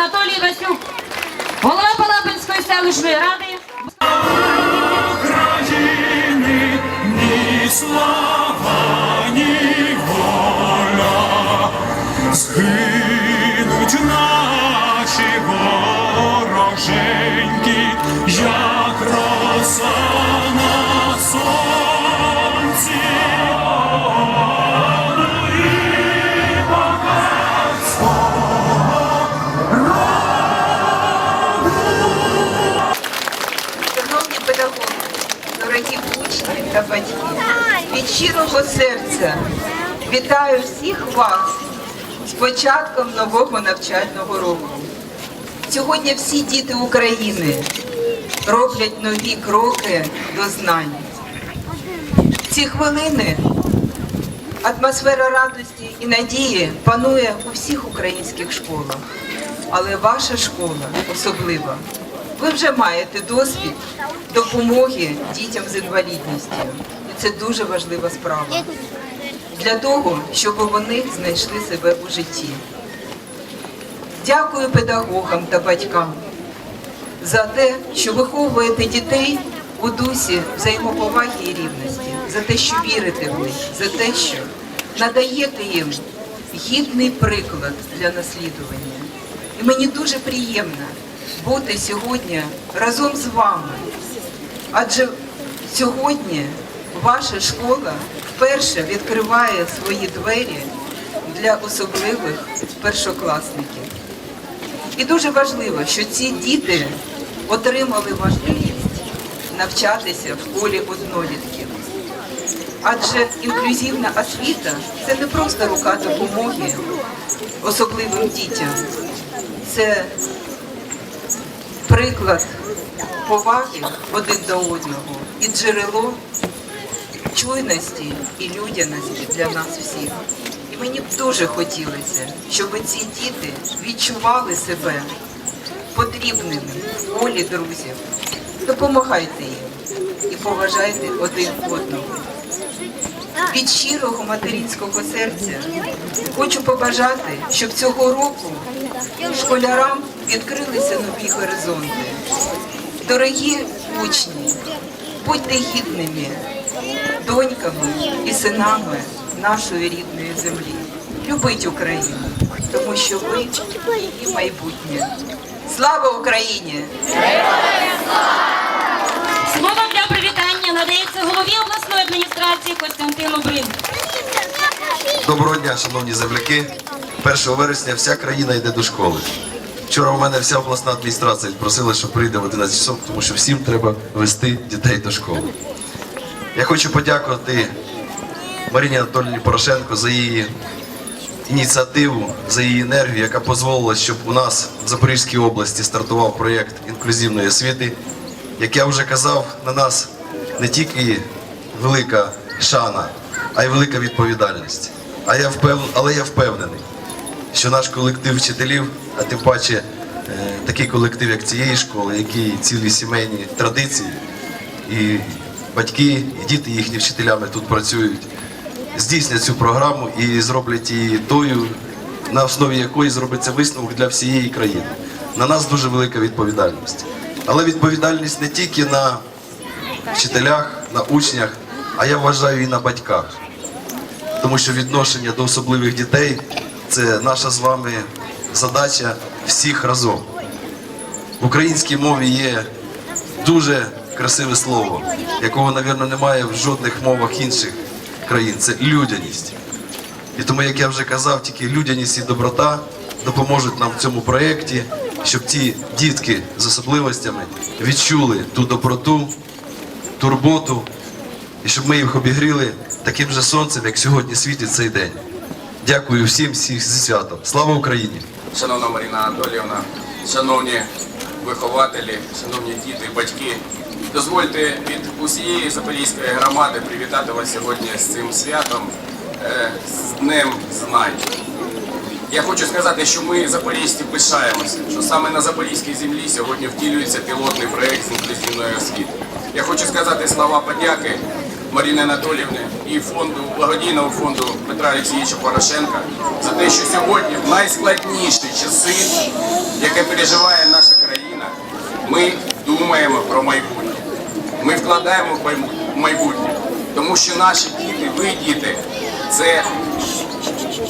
Анатолій Васюк, голова Палапинської селищної ради. Від щирого серця вітаю всіх вас з початком нового навчального року. Сьогодні всі діти України роблять нові кроки до знань. Ці хвилини атмосфера радості і надії панує у всіх українських школах. Але ваша школа особлива. Ви вже маєте досвід допомоги дітям з інвалідністю. Це дуже важлива справа для того, щоб вони знайшли себе у житті. Дякую педагогам та батькам за те, що виховуєте дітей у дусі взаємоповаги і рівності, за те, що вірите в них, за те, що надаєте їм гідний приклад для наслідування. І мені дуже приємно бути сьогодні разом з вами. Адже сьогодні ваша школа вперше відкриває свої двері для особливих першокласників. І дуже важливо, що ці діти отримали можливість навчатися в школі однолітків. Адже інклюзивна освіта це не просто рука допомоги особливим дітям. Це приклад поваги один до одного і джерело чуйності і людяності для нас всіх. І мені б дуже хотілося, щоб ці діти відчували себе потрібними в колі друзів. Допомагайте їм і поважайте один одного. Від щирого материнського серця хочу побажати, щоб цього року школярам відкрилися нові горизонти. Дорогі учні, будьте гідними доньками і синами нашої рідної землі. Любіть Україну, тому що ви її майбутнє. Слава Україні! Слово для привітання надається голові обласної адміністрації Костянтину Брин. Доброго дня, шановні земляки. 1 вересня вся країна йде до школи. Вчора у мене вся обласна адміністрація просила, щоб прийде в 11 часов, тому що всім треба вести дітей до школи. Я хочу подякувати Марині Анатольовні Порошенко за її ініціативу, за її енергію, яка дозволила, щоб у нас в Запорізькій області стартував проєкт інклюзивної освіти. Як я вже казав, на нас не тільки велика шана, а й велика відповідальність. А я впев... Але я впевнений, що наш колектив вчителів, а тим паче е, такий колектив, як цієї школи, який цілі сімейні традиції, і батьки, і діти їхні вчителями тут працюють, здійснять цю програму і зроблять її тою, на основі якої зробиться висновок для всієї країни. На нас дуже велика відповідальність. Але відповідальність не тільки на вчителях, на учнях, а я вважаю і на батьках. Тому що відношення до особливих дітей це наша з вами задача всіх разом. В українській мові є дуже красиве слово, якого, мабуть, немає в жодних мовах інших країн. Це людяність. І тому, як я вже казав, тільки людяність і доброта допоможуть нам в цьому проєкті, щоб ті дітки з особливостями відчули ту доброту, турботу, і щоб ми їх обігріли таким же сонцем, як сьогодні світить цей день. Дякую всім всіх зі святом. Слава Україні! Шановна Маріна Анатоліївна, шановні вихователі, шановні діти, батьки, дозвольте від усієї Запорізької громади привітати вас сьогодні з цим святом, е, з Днем Знань. Я хочу сказати, що ми, запорізьці, пишаємося, що саме на запорізькій землі сьогодні втілюється пілотний проєкт з інклюзивної освіти. Я хочу сказати слова подяки Марини Анатоліївни і фонду, благодійного фонду Петра Олексійовича Порошенка за те, що сьогодні, в найскладніші часи, яке переживає наша країна, ми думаємо про майбутнє. Вкладаємо в майбутнє, тому що наші діти, ви діти, це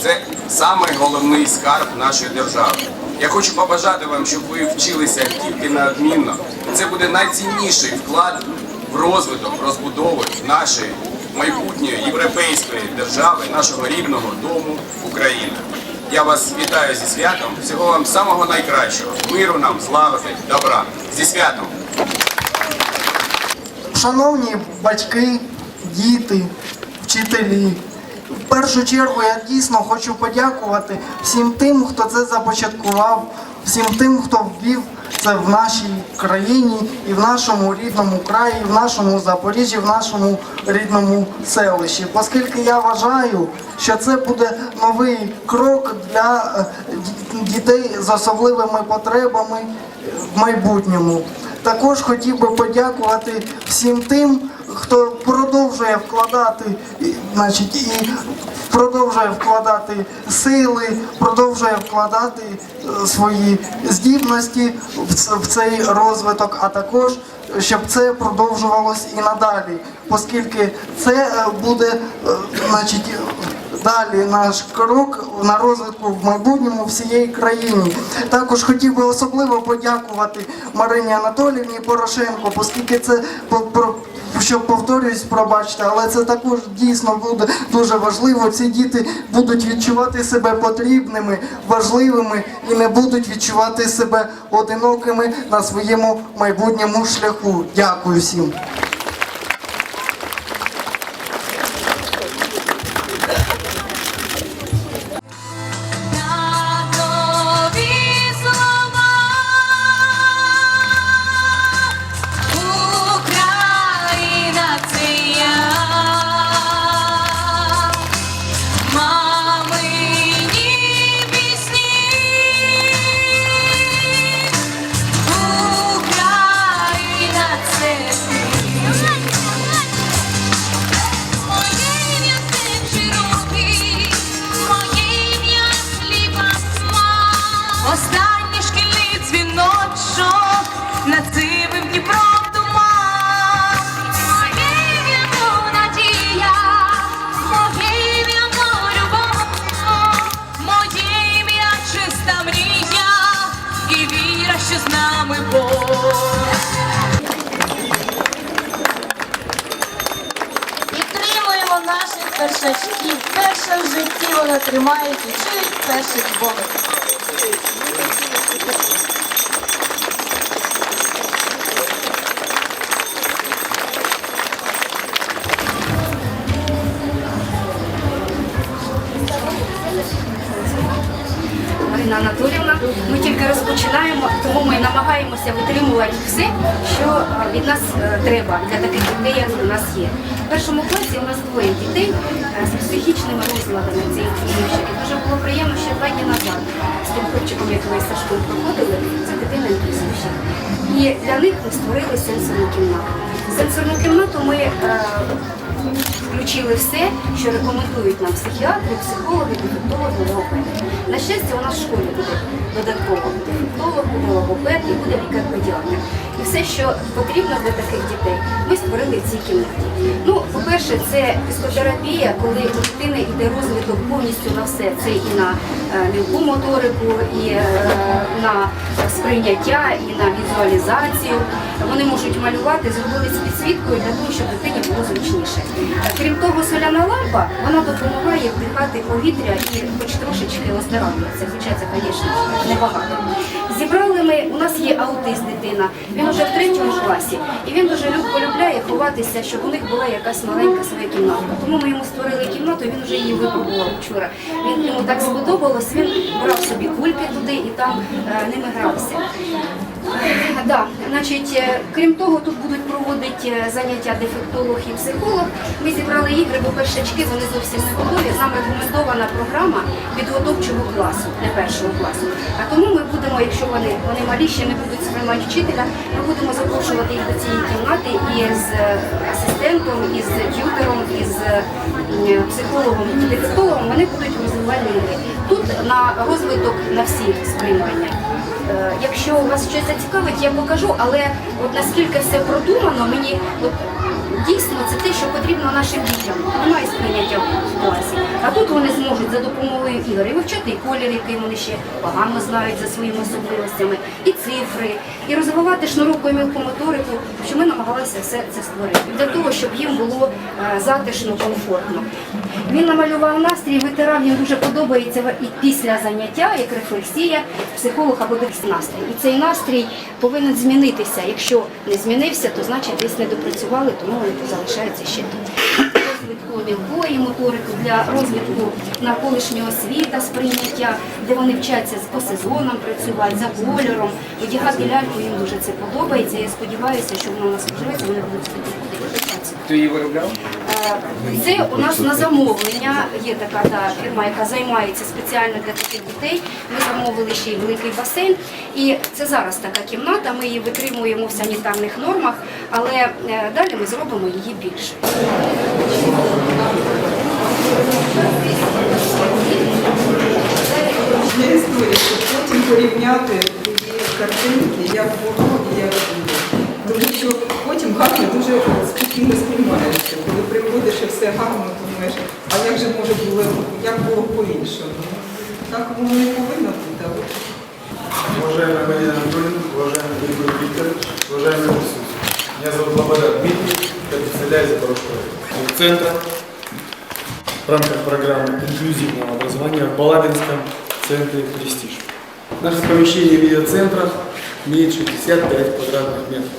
це самий головний скарб нашої держави. Я хочу побажати вам, щоб ви вчилися тільки неодмінно. Це буде найцінніший вклад в розвиток, розбудову нашої майбутньої європейської держави, нашого рідного дому Україна. Я вас вітаю зі святом. Всього вам самого найкращого. Миру нам, злагоди, добра. Зі святом! Шановні батьки, діти, вчителі, в першу чергу я дійсно хочу подякувати всім тим, хто це започаткував, всім тим, хто ввів це в нашій країні і в нашому рідному краї, і в нашому Запоріжжі, в нашому рідному селищі. Оскільки я вважаю, що це буде новий крок для е, дітей з особливими потребами в майбутньому. Також хотів би подякувати всім тим, хто продовжує вкладати, значить, і продовжує вкладати сили, продовжує вкладати е, свої здібності в цей розвиток, а також щоб це продовжувалось і надалі, оскільки це е, буде, е, значить, далі наш крок на розвитку в майбутньому всієї країні. Також хотів би особливо подякувати Марині Анатоліївні Порошенко, оскільки це що повторююсь, пробачте, але це також дійсно буде дуже важливо. Ці діти будуть відчувати себе потрібними, важливими і не будуть відчувати себе одинокими на своєму майбутньому шляху. Дякую всім. Першачків. Перше в житті вони тримають і чують перших Бога. Марина Анатоліївна. Ми тільки розпочинаємо, тому ми намагаємося витримувати все, що від нас е, треба для таких дітей, як у нас є. В першому класі у нас двоє дітей е, з психічними розладами цих дівчатки. Дуже було приємно ще два дні назад з тим хлопчиком, як ми Сашком проходили, це дитина інклюзивщик. І для них ми створили сенсорну кімнату. Сенсорну кімнату ми е, включили все, що рекомендують нам психіатри, психологи, дефектологи, логопеди. На щастя, у нас в школі буде додатково дефектолог, буде логопед і буде лікар-педіатр. І все, що потрібно для таких дітей, ми створили в цій кімнаті. Ну, по-перше, це психотерапія, коли у дитини йде розвиток повністю на все. Це і на е, мілку моторику, і е, на сприйняття, і на візуалізацію. Вони можуть малювати, зробили з підсвіткою для того, щоб дитині було зручніше. Крім того, соляна лампа вона допомагає вдихати повітря і хоч трошечки оздоравлюватися, хоча це, звісно, небагато. Зібрали ми, у нас є аутист дитина, він уже в третьому класі, і він дуже полюбляє ховатися, щоб у них була якась маленька своя кімнатка. Тому ми йому створили кімнату, він вже її випробував вчора. Він йому так сподобалось, він брав собі кульки туди і там е, ними грався. Да, значить, е, крім того, тут будуть проводити е, заняття дефектолог і психолог. Ми зібрали ігри, бо першачки вони зовсім не готові. Нам рекомендована програма підготовчого класу для першого класу. А тому ми будемо, якщо вони, вони малі ще не будуть сприймати вчителя, ми будемо запрошувати їх до цієї кімнати із е, асистентом, із тютером, із е, м, психологом і дефектологом. Вони будуть розвивати. Тут на розвиток на всі сприймання. Е, Якщо вас щось зацікавить, я покажу, але от наскільки все продумано, мені от, дійсно це те, що потрібно нашим дітям. Немає сприйняття в класі. А тут вони зможуть за допомогою ігор і вивчати і колір, який вони ще погано знають за своїми особливостями, і цифри, і розвивати шнуровку і мілкомоторику, що ми намагалися все це створити. Для того, щоб їм було е, затишно, комфортно. Він намалював настрій, витирав, їм дуже подобається і після заняття, як рефлексія, психолог або настрій. І цей настрій повинен змінитися. Якщо не змінився, то значить десь не допрацювали, тому вони залишаються ще тут. Розвитку мілкої моторики, для розвитку навколишнього світа, сприйняття, де вони вчаться по сезонам працювати, за кольором, одягати ляльку, їм дуже це подобається. Я сподіваюся, що воно у нас вживеться, вони будуть ходити. Ти її виробляв? Це у нас на замовлення. Є така да, фірма, яка займається спеціально для таких дітей. Ми замовили ще й великий басейн. І це зараз така кімната. Ми її витримуємо в санітарних нормах, але е, далі ми зробимо її більше. Є історія, щоб потім порівняти ті картинки, як було і як було. Тому що гарно дуже спокійно сприймається. Коли приходиш і все гарно, думаєш, а як же може було, як було по-іншому? Так воно не повинно бути. а от Уважаемая Марина Анатольевна, уважаемый Григорий Викторович, уважаемые присутствующие. Меня зовут Лобода Дмитрий, я представляю Запорожского центра в рамках программы инклюзивного образования в Балабинском центре «Престиж». Наше помещение видеоцентра имеет 65 квадратных метров.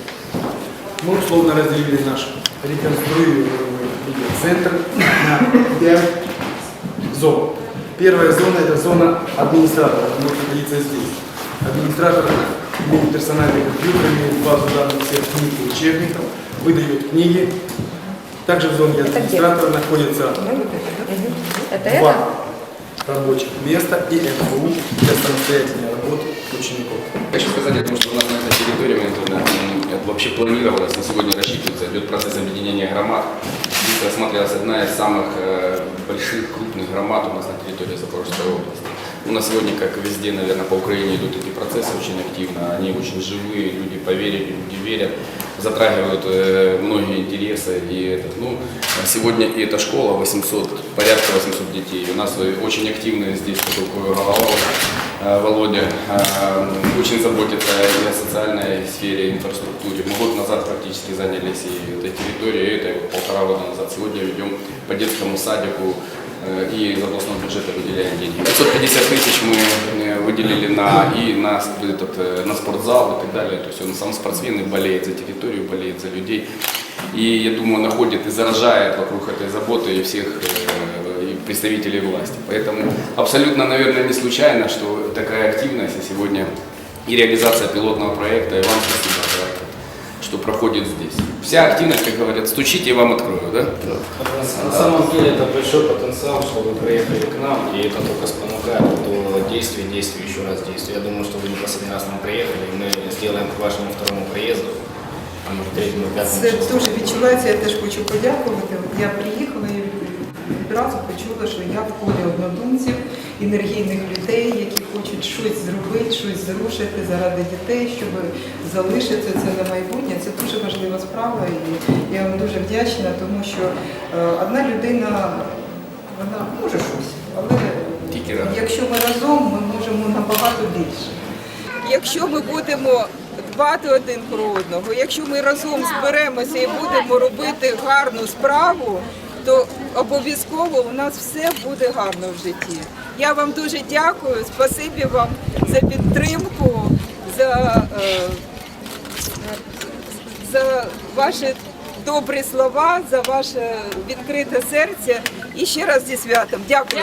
Мы условно разделили наш реконструируемый видеоцентр на 5 зон. Первая зона – это зона администратора, вы можете находиться здесь. Администратор имеет персональный компьютер, имеет базу данных всех книг и учебников, выдает книги. Также в зоне администратора находится два рабочих места и МФУ для самостоятельной работы учеников. Хочу сказать о том, что у нас на этой территории это вообще планировалось, на сегодня рассчитывается, идет процесс объединения громад. Здесь рассматривалась одна из самых э, больших, крупных громад у нас на территории Запорожской области. Ну, на сегодня, как везде, наверное, по Украине идут эти процессы очень активно, они очень живые, люди поверили, люди верят, затрагивают э, многие интересы. И это, ну, сегодня и эта школа, 800, порядка 800 детей. У нас э, очень активно здесь такой голова э, Володя очень заботится и о социальной сфере, инфраструктуре. Мы год назад практически занялись и этой территорией, и этой полтора года назад. Сегодня ведем по детскому садику и из областного бюджета выделяем деньги. 550 тысяч мы э, выделили на, и на, этот, э, на спортзал и так далее. То есть он сам спортсмен и болеет за территорию, болеет за людей. И я думаю, находит и заражает вокруг этой заботы и всех э, и представителей власти. Поэтому абсолютно, наверное, не случайно, что такая активность и сегодня и реализация пилотного проекта. И вам спасибо за это, что проходит здесь. Вся активность, как говорят, стучите, и вам открою, да? На самом деле это большой потенциал, что вы приехали к нам, и это только спонукает до действий, действий, еще раз действий. Я думаю, что вы не последний раз к нам приехали, и мы сделаем к вашему второму приезду, а может третьему, пятому Це числу. дуже відчувається, я теж хочу подякувати. От Я приїхала і відразу почула, що я в колі однодумців, Енергійних людей, які хочуть щось зробити, щось зрушити заради дітей, щоб залишити це на майбутнє. Це дуже важлива справа, і я вам дуже вдячна, тому що е, одна людина вона може щось, але якщо ми разом, ми можемо набагато більше. Якщо ми будемо дбати один про одного, якщо ми разом зберемося і будемо робити гарну справу, то обов'язково у нас все буде гарно в житті. Я вам дуже дякую, спасибі вам за підтримку, за, е, за ваші добрі слова, за ваше відкрите серце і ще раз зі святом. Дякую.